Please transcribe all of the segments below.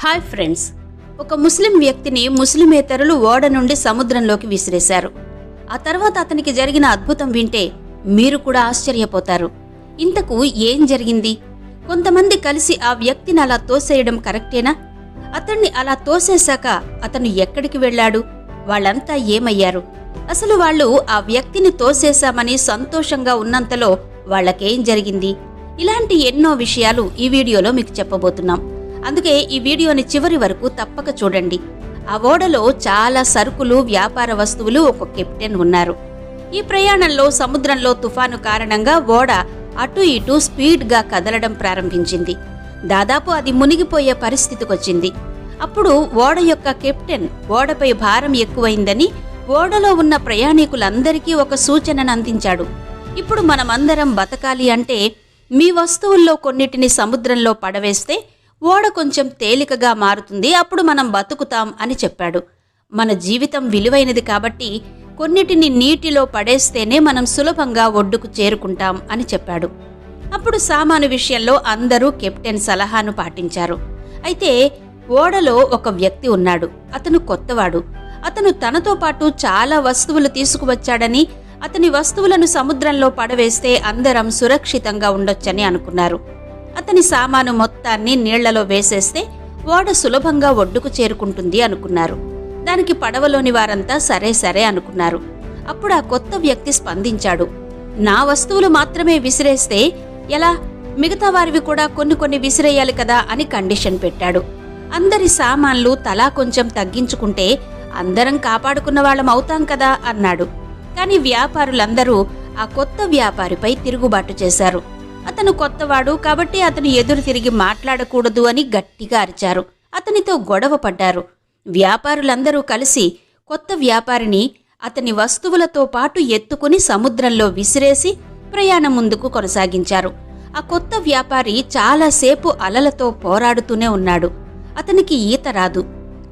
Hi friends. ఒక ముస్లిం వ్యక్తిని ముస్లిమేతరులు ఓడ నుండి సముద్రంలోకి విసిరేశారు. ఆ తర్వాత అతనికి జరిగిన అద్భుతం వింటే మీరు కూడా ఆశ్చర్యపోతారు. ఇంతకు ఏం జరిగింది? కొంతమంది కలిసి ఆ వ్యక్తిని అలా తోసేయడం కరెక్టేనా? అతన్ని అలా తోసేశాక అతను ఎక్కడికి వెళ్ళాడు? వాళ్ళంతా ఏమయ్యారు? అసలు వాళ్ళు ఆ వ్యక్తిని తోసేశామని సంతోషంగా ఉన్నంతలో వాళ్ళకేం జరిగింది? ఇలాంటి ఎన్నో విషయాలు ఈ వీడియోలో మీకు చెప్పబోతున్నాం. అందుకే ఈ వీడియోని చివరి వరకు తప్పక చూడండి. ఆ ఓడలో చాలా సరుకులు వ్యాపార వస్తువులు ఒక కెప్టెన్ ఉన్నారు. ఈ ప్రయాణంలో సముద్రంలో తుఫాను కారణంగా ఓడ అటు ఇటు స్పీడ్గా కదలడం ప్రారంభించింది. దాదాపు అది మునిగిపోయే పరిస్థితికొచ్చింది. అప్పుడు ఓడ యొక్క కెప్టెన్ ఓడపై భారం ఎక్కువైందని ఓడలో ఉన్న ప్రయాణికులందరికీ ఒక సూచనను అందించాడు. ఇప్పుడు మనమందరం బతకాలి అంటే మీ వస్తువుల్లో కొన్నిటిని సముద్రంలో పడవేస్తే ఓడ కొంచెం తేలికగా మారుతుంది అప్పుడు మనం బతుకుతాం అని చెప్పాడు. మన జీవితం విలువైనది కాబట్టి కొన్నిటిని నీటిలో పడేస్తేనే మనం సులభంగా ఒడ్డుకు చేరుకుంటాం అని చెప్పాడు. అప్పుడు సామాను విషయంలో అందరూ కెప్టెన్ సలహాను పాటించారు. అయితే ఓడలో ఒక వ్యక్తి ఉన్నాడు అతను కొత్తవాడు. అతను తనతో పాటు చాలా వస్తువులు తీసుకువచ్చాడని అతని వస్తువులను సముద్రంలో పడవేస్తే అందరం సురక్షితంగా ఉండొచ్చని అనుకున్నారు. అతని సామాను మొత్తాన్ని నీళ్ళలో వేసేస్తే ఓడ సులభంగా ఒడ్డుకు చేరుకుంటుంది అనుకున్నారు. దానికి పడవలోని వారంతా సరే సరే అనుకున్నారు. అప్పుడు ఆ కొత్త వ్యక్తి స్పందించాడు. నా వస్తువులు మాత్రమే విసిరేస్తే ఎలా? మిగతా వారివి కూడా కొన్ని కొన్ని విసిరేయాలి కదా అని కండిషన్ పెట్టాడు. అందరి సామాన్లు తలా కొంచెం తగ్గించుకుంటే అందరం కాపాడుకున్న వాళ్ళం అవుతాం కదా అన్నాడు. కాని వ్యాపారులందరూ ఆ కొత్త వ్యాపారిపై తిరుగుబాటు చేశారు. అతను కొత్తవాడు కాబట్టి అతను ఎదురు తిరిగి మాట్లాడకూడదు అని గట్టిగా అరిచారు. అతనితో గొడవ పడ్డారు. వ్యాపారులందరూ కలిసి కొత్త వ్యాపారిని అతని వస్తువులతో పాటు ఎత్తుకుని సముద్రంలో విసిరేసి ప్రయాణం ముందుకు కొనసాగించారు. ఆ కొత్త వ్యాపారి చాలాసేపు అలలతో పోరాడుతూనే ఉన్నాడు. అతనికి ఈత రాదు.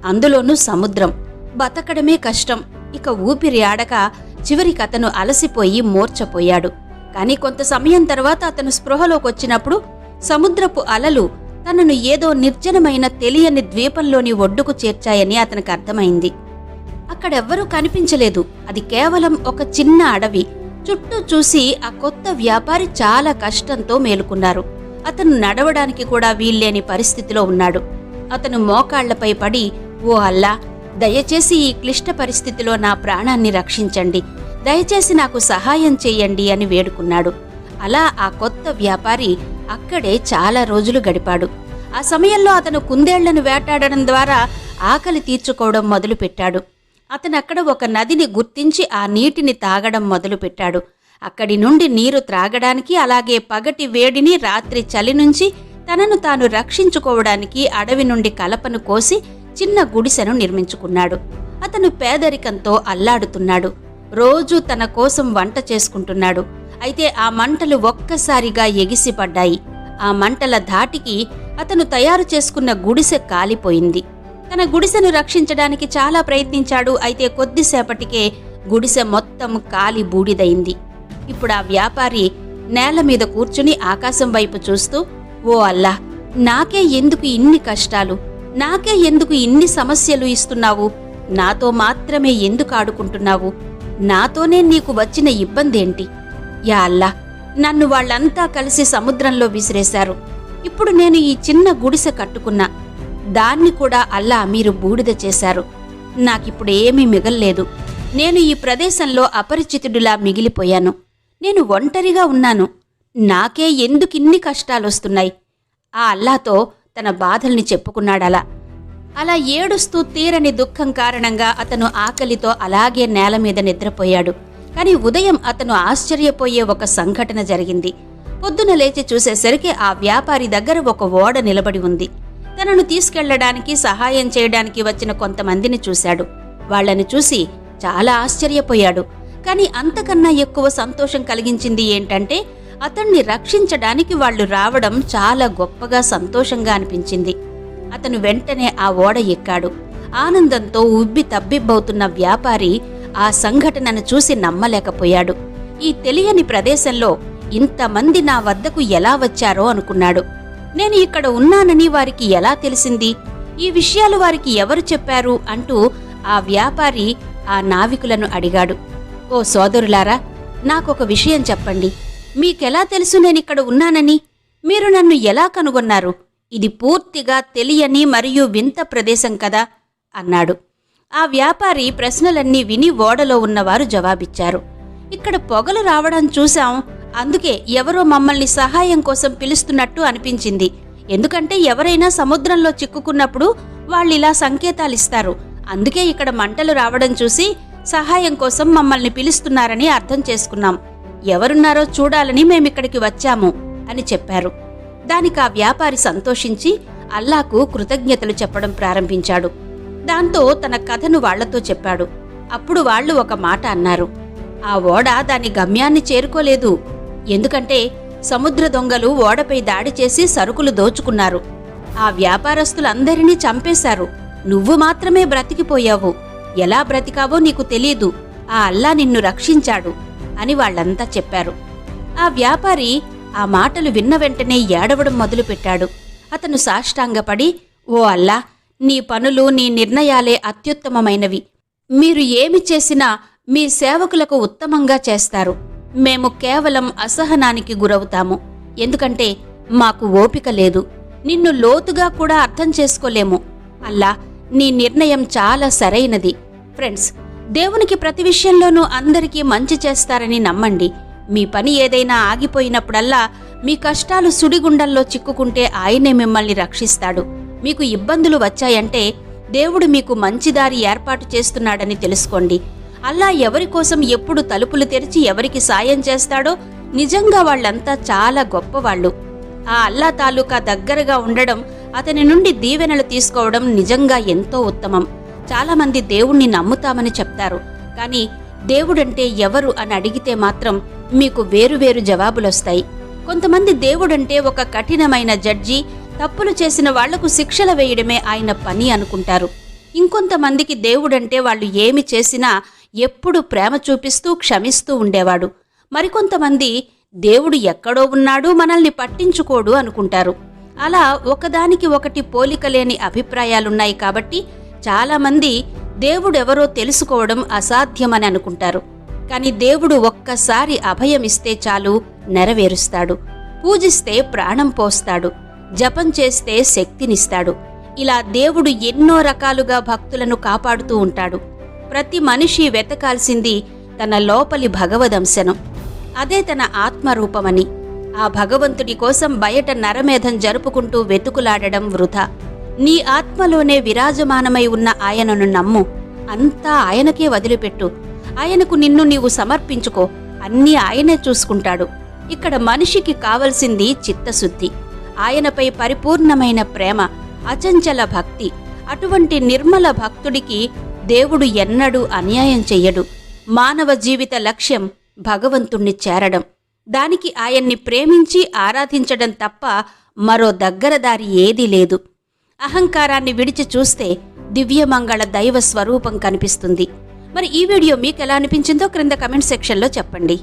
అందులోనూ సముద్రం. బతకడమే కష్టం. ఇక ఊపిరి ఆడక చివరికి అతను అలసిపోయి మూర్చపోయాడు కానీ కొంత సమయం తర్వాత అతను స్పృహలోకి వచ్చినప్పుడు సముద్రపు అలలు తనను ఏదో నిర్జనమైన తెలియని ద్వీపంలోని ఒడ్డుకు చేర్చాయని అతనికి అర్థమైంది. అక్కడెవ్వరూ కనిపించలేదు. అది కేవలం ఒక చిన్న అడవి. చుట్టూ చూసి ఆ కొత్త వ్యాపారి చాలా కష్టంతో మేలుకున్నారు. అతను నడవడానికి కూడా వీల్లేని పరిస్థితిలో ఉన్నాడు. అతను మోకాళ్ళపై పడి ఓ అల్లా దయచేసి ఈ క్లిష్ట పరిస్థితిలో నా ప్రాణాన్ని రక్షించండి. దయచేసి నాకు సహాయం చేయండి అని వేడుకున్నాడు. అలా ఆ కొత్త వ్యాపారి అక్కడే చాలా రోజులు గడిపాడు. ఆ సమయంలో అతను కుందేళ్ళను వేటాడడం ద్వారా ఆకలి తీర్చుకోవడం మొదలుపెట్టాడు. అతను అక్కడ ఒక నదిని గుర్తించి ఆ నీటిని తాగడం మొదలుపెట్టాడు. అక్కడి నుండి నీరు త్రాగడానికి అలాగే పగటి వేడిని రాత్రి చలి నుంచి తనను తాను రక్షించుకోవడానికి అడవి నుండి కలపను కోసి చిన్న గుడిసెను నిర్మించుకున్నాడు. అతను పేదరికంతో అల్లాడుతున్నాడు. రోజు తన కోసం వంట చేసుకుంటున్నాడు. అయితే ఆ మంటలు ఒక్కసారిగా ఎగిసిపడ్డాయి. ఆ మంటల ధాటికి అతను తయారు చేసుకున్న గుడిసె కాలిపోయింది. తన గుడిసెను రక్షించడానికి చాలా ప్రయత్నించాడు. అయితే కొద్దిసేపటికే గుడిసె మొత్తం కాలి బూడిదైంది. ఇప్పుడు ఆ వ్యాపారి నేల మీద కూర్చుని ఆకాశం వైపు చూస్తూ ఓ అల్లా నాకే ఎందుకు ఇన్ని కష్టాలు? నాకే ఎందుకు ఇన్ని సమస్యలు ఇస్తున్నావు? నాతో మాత్రమే ఎందుకు ఆడుకుంటున్నావు? నాతోనే నీకు వచ్చిన ఇబ్బందేంటి? యా అల్లా నన్ను వాళ్ళంతా కలిసి సముద్రంలో విసిరేశారు. ఇప్పుడు నేను ఈ చిన్న గుడిసె కట్టుకున్నా. దాన్ని కూడా అల్లా మీరు బూడిద చేశారు. నాకిప్పుడు ఏమీ మిగల్లేదు. నేను ఈ ప్రదేశంలో అపరిచితుడిలా మిగిలిపోయాను. నేను ఒంటరిగా ఉన్నాను. నాకే ఎందుకిన్ని కష్టాలొస్తున్నాయి? ఆ అల్లాతో తన బాధల్ని చెప్పుకున్నాడలా. అలా ఏడుస్తూ తీరని దుఃఖం కారణంగా అతను ఆకలితో అలాగే నేల మీద నిద్రపోయాడు. కానీ ఉదయం అతను ఆశ్చర్యపోయే ఒక సంఘటన జరిగింది. పొద్దున లేచి చూసేసరికి ఆ వ్యాపారి దగ్గర ఒక ఓడ నిలబడి ఉంది. తనను తీసుకెళ్ళడానికి సహాయం చేయడానికి వచ్చిన కొంతమందిని చూశాడు. వాళ్ళని చూసి చాలా ఆశ్చర్యపోయాడు. కాని అంతకన్నా ఎక్కువ సంతోషం కలిగించింది ఏంటంటే అతన్ని రక్షించడానికి వాళ్ళు రావడం చాలా గొప్పగా సంతోషంగా అనిపించింది. అతను వెంటనే ఆ ఓడ ఎక్కాడు. ఆనందంతో ఉబ్బి తబ్బిబ్బవుతున్న వ్యాపారి ఆ సంఘటనను చూసి నమ్మలేకపోయాడు. ఈ తెలియని ప్రదేశంలో ఇంతమంది నా వద్దకు ఎలా వచ్చారో అనుకున్నాడు. నేను ఇక్కడ ఉన్నానని వారికి ఎలా తెలిసింది? ఈ విషయాలు వారికి ఎవరు చెప్పారు? అంటూ ఆ వ్యాపారి ఆ నావికులను అడిగాడు. ఓ సోదరులారా నాకొక విషయం చెప్పండి. మీకెలా తెలుసు నేనిక్కడ ఉన్నానని? మీరు నన్ను ఎలా కనుగొన్నారు? ఇది పూర్తిగా తెలియని మరియు వింత ప్రదేశం కదా అన్నాడు. ఆ వ్యాపారి ప్రశ్నలన్నీ విని ఓడలో ఉన్నవారు జవాబిచ్చారు. ఇక్కడ పొగలు రావడం చూశాం అందుకే ఎవరో మమ్మల్ని సహాయం కోసం పిలుస్తున్నట్టు అనిపించింది. ఎందుకంటే ఎవరైనా సముద్రంలో చిక్కుకున్నప్పుడు వాళ్ళు ఇలా సంకేతాలిస్తారు. అందుకే ఇక్కడ మంటలు రావడం చూసి సహాయం కోసం మమ్మల్ని పిలుస్తున్నారని అర్థం చేసుకున్నాం. ఎవరున్నారో చూడాలని మేమిక్కడికి వచ్చాము అని చెప్పారు. దానికి ఆ వ్యాపారి సంతోషించి అల్లాకు కృతజ్ఞతలు చెప్పడం ప్రారంభించాడు. దాంతో తన కథను వాళ్ళతో చెప్పాడు. అప్పుడు వాళ్ళు ఒక మాట అన్నారు. ఆ ఓడ దాని గమ్యాన్ని చేరుకోలేదు. ఎందుకంటే సముద్ర దొంగలు ఓడపై దాడి చేసి సరుకులు దోచుకున్నారు. ఆ వ్యాపారస్తులందరినీ చంపేశారు. నువ్వు మాత్రమే బ్రతికిపోయావు. ఎలా బ్రతికావో నీకు తెలీదు. ఆ అల్లా నిన్ను రక్షించాడు అని వాళ్ళంతా చెప్పారు. ఆ వ్యాపారి ఆ మాటలు విన్న వెంటనే ఏడవడం మొదలుపెట్టాడు. అతను సాష్టాంగపడి ఓ అల్లా నీ పనులు నీ నిర్ణయాలే అత్యుత్తమమైనవి. మీరు ఏమి చేసినా మీ సేవకులకు ఉత్తమంగా చేస్తారు. మేము కేవలం అసహనానికి గురవుతాము. ఎందుకంటే మాకు ఓపిక లేదు. నిన్ను లోతుగా కూడా అర్థం చేసుకోలేము. అల్లా నీ నిర్ణయం చాలా సరైనది. ఫ్రెండ్స్ దేవునికి ప్రతి విషయంలోనూ అందరికీ మంచి చేస్తారని నమ్మండి. మీ పని ఏదైనా ఆగిపోయినప్పుడల్లా మీ కష్టాలు సుడిగుండల్లో చిక్కుకుంటే ఆయనే మిమ్మల్ని రక్షిస్తాడు. మీకు ఇబ్బందులు వచ్చాయంటే దేవుడు మీకు మంచి దారి ఏర్పాటు చేస్తున్నాడని తెలుసుకోండి. అల్లా ఎవరి కోసం ఎప్పుడు తలుపులు తెరిచి ఎవరికి సాయం చేస్తాడో నిజంగా వాళ్ళంతా చాలా గొప్పవాళ్ళు. ఆ అల్లా తాలూకా దగ్గరగా ఉండడం అతని నుండి దీవెనలు తీసుకోవడం నిజంగా ఎంతో ఉత్తమం. చాలామంది దేవుణ్ణి నమ్ముతామని చెప్తారు. కానీ దేవుడంటే ఎవరు అని అడిగితే మాత్రం మీకు వేరువేరు జవాబులొస్తాయి. కొంతమంది దేవుడంటే ఒక కఠినమైన జడ్జి తప్పులు చేసిన వాళ్ళకు శిక్షలు వేయడమే ఆయన పని అనుకుంటారు. ఇంకొంతమందికి దేవుడంటే వాళ్ళు ఏమి చేసినా ఎప్పుడు ప్రేమ చూపిస్తూ క్షమిస్తూ ఉండేవాడు. మరికొంతమంది దేవుడు ఎక్కడో ఉన్నాడు మనల్ని పట్టించుకోడు అనుకుంటారు. అలా ఒకదానికి ఒకటి పోలిక లేని అభిప్రాయాలున్నాయి కాబట్టి చాలామంది దేవుడెవరో తెలుసుకోవడం అసాధ్యమని అనుకుంటారు. కాని దేవుడు ఒక్కసారి అభయమిస్తే చాలు నెరవేరుస్తాడు. పూజిస్తే ప్రాణం పోస్తాడు. జపం చేస్తే శక్తినిస్తాడు. ఇలా దేవుడు ఎన్నో రకాలుగా భక్తులను కాపాడుతూ ఉంటాడు. ప్రతి మనిషి వెతకాల్సింది తన లోపలి భగవదంశనం. అదే తన ఆత్మరూపమని. ఆ భగవంతుడి కోసం బయట నరమేధం జరుపుకుంటూ వెతుకులాడడం వృధా. నీ ఆత్మలోనే విరాజమానమై ఉన్న ఆయనను నమ్ము. అంతా ఆయనకే వదిలిపెట్టు. ఆయనకు నిన్ను నీవు సమర్పించుకో. అన్నీ ఆయనే చూసుకుంటాడు. ఇక్కడ మనిషికి కావలసింది చిత్తశుద్ధి. ఆయనపై పరిపూర్ణమైన ప్రేమ అచంచల భక్తి అటువంటి నిర్మల భక్తుడికి దేవుడు ఎన్నడూ అన్యాయం చెయ్యడు. మానవ జీవిత లక్ష్యం భగవంతుణ్ణి చేరడం. దానికి ఆయన్ని ప్రేమించి ఆరాధించడం తప్ప మరో దగ్గర దారి ఏదీ లేదు. అహంకారాన్ని విడిచి చూస్తే దివ్యమంగళ దైవ స్వరూపం కనిపిస్తుంది. మరి ఈ వీడియో మీకు ఎలా అనిపించిందో క్రింద కమెంట్ సెక్షన్లో చెప్పండి.